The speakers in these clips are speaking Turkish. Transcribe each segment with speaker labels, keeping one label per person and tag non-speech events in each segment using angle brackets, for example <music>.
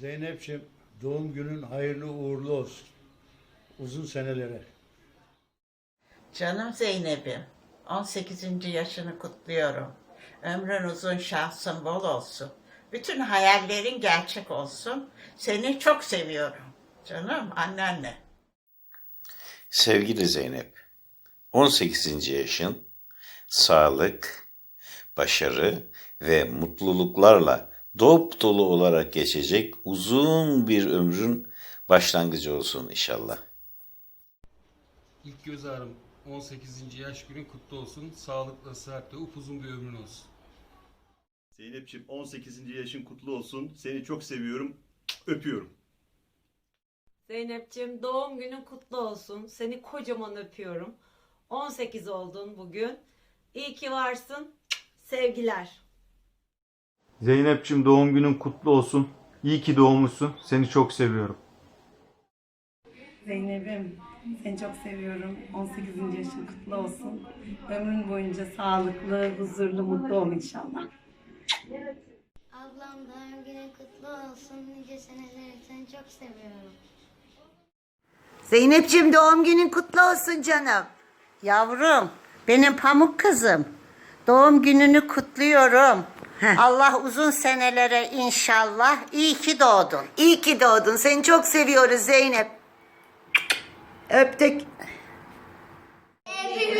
Speaker 1: Zeynep'ciğim doğum günün hayırlı uğurlu olsun. Uzun senelere.
Speaker 2: Canım Zeynep'im, 18. yaşını kutluyorum. Ömrün uzun, şansın bol olsun. Bütün hayallerin gerçek olsun. Seni çok seviyorum. Canım anneanne.
Speaker 3: Sevgili Zeynep, 18. yaşın sağlık, başarı ve mutluluklarla dop dolu olarak geçecek uzun bir ömrün başlangıcı olsun inşallah.
Speaker 4: İlk göz ağrım 18. yaş günün kutlu olsun. Sağlıkla, sıhhatle, upuzun bir ömrün olsun.
Speaker 5: Zeynep'ciğim 18. yaşın kutlu olsun. Seni çok seviyorum. Öpüyorum.
Speaker 6: Zeynep'ciğim doğum günün kutlu olsun. Seni kocaman öpüyorum. 18 oldun bugün. İyi ki varsın. Sevgiler.
Speaker 7: Zeynep'ciğim doğum günün kutlu olsun. İyi ki doğmuşsun. Seni çok seviyorum.
Speaker 8: Zeynep'im seni çok seviyorum. 18. yaşın kutlu olsun. Ömrün boyunca sağlıklı, huzurlu, mutlu ol inşallah.
Speaker 9: Ablam doğum günün kutlu olsun. Nice seneler seni çok seviyorum.
Speaker 2: Zeynep'ciğim doğum günün kutlu olsun canım. Yavrum, benim pamuk kızım. Doğum gününü kutluyorum. Allah uzun senelere inşallah. İyi ki doğdun.
Speaker 10: İyi ki doğdun. Seni çok seviyoruz Zeynep. Öptük.
Speaker 9: Happy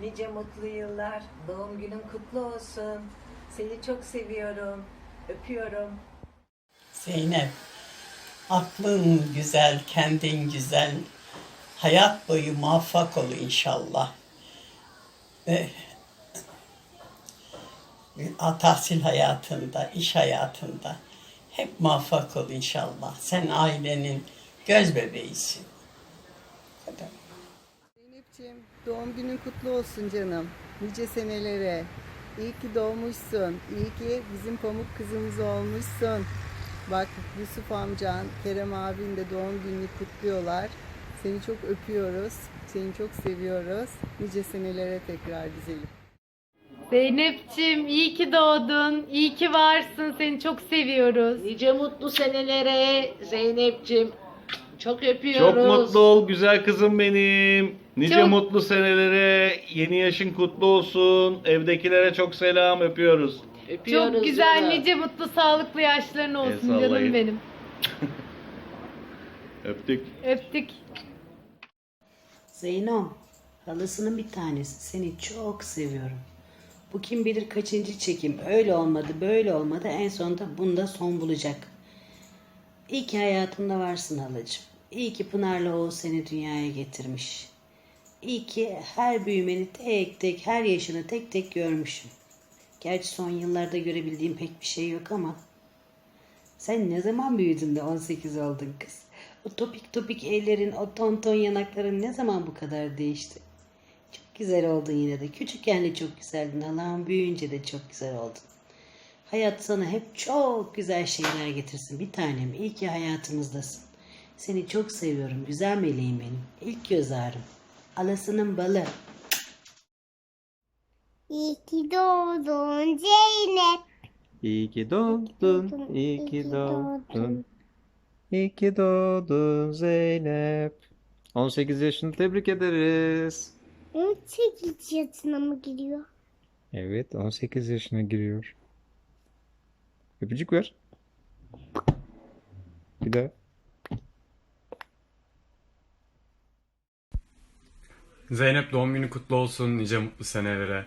Speaker 6: nice mutlu yıllar. Doğum günün kutlu olsun. Seni çok seviyorum. Öpüyorum.
Speaker 2: Zeynep, aklın güzel, kendin güzel. Hayat boyu muvaffak ol inşallah. Ve tahsil hayatında, iş hayatında hep muvaffak ol inşallah. Sen ailenin göz bebeğisin. Kadar.
Speaker 8: Zeynep'ciğim doğum günün kutlu olsun canım. Nice senelere. İyi ki doğmuşsun. İyi ki bizim pamuk kızımız olmuşsun. Bak Yusuf amcan, Kerem abin de doğum gününü kutluyorlar. Seni çok öpüyoruz. Seni çok seviyoruz. Nice senelere tekrar güzelim.
Speaker 11: Zeynep'ciğim iyi ki doğdun. İyi ki varsın. Seni çok seviyoruz.
Speaker 2: Nice mutlu senelere Zeynep'ciğim. Çok öpüyoruz.
Speaker 12: Çok mutlu ol güzel kızım benim. Nice
Speaker 11: Çok-
Speaker 12: mutlu senelere. Yeni yaşın kutlu olsun. Evdekilere çok selam öpüyoruz.
Speaker 11: Çok güzel, nice mutlu, sağlıklı yaşların olsun
Speaker 12: sallayın.
Speaker 11: canım benim. <laughs>
Speaker 12: Öptük.
Speaker 11: Öptük.
Speaker 10: Zeyno, halasının bir tanesi. Seni çok seviyorum. Bu kim bilir kaçıncı çekim. Öyle olmadı, böyle olmadı. En sonunda bunda son bulacak. İyi ki hayatımda varsın halacığım. İyi ki Pınar'la Oğuz seni dünyaya getirmiş. İyi ki her büyümeni tek tek, her yaşını tek tek görmüşüm. Gerçi son yıllarda görebildiğim pek bir şey yok ama. Sen ne zaman büyüdün de 18 oldun kız? O topik topik ellerin, o ton ton yanakların ne zaman bu kadar değişti? Çok güzel oldun yine de. Küçükken de çok güzeldin. Allah'ım büyüyünce de çok güzel oldun. Hayat sana hep çok güzel şeyler getirsin. Bir tanem. İyi ki hayatımızdasın. Seni çok seviyorum. Güzel meleğim benim. İlk göz ağrım. Alasının balı.
Speaker 9: İyi ki doğdun Zeynep.
Speaker 7: İyi ki doğdun.
Speaker 9: iyi ki doğdun.
Speaker 7: İyi ki doğdun Zeynep. 18 yaşını tebrik ederiz.
Speaker 9: 18 yaşına mı giriyor?
Speaker 7: Evet 18 yaşına giriyor. Öpücük ver. Bir daha.
Speaker 4: Zeynep doğum günü kutlu olsun. Nice mutlu senelere.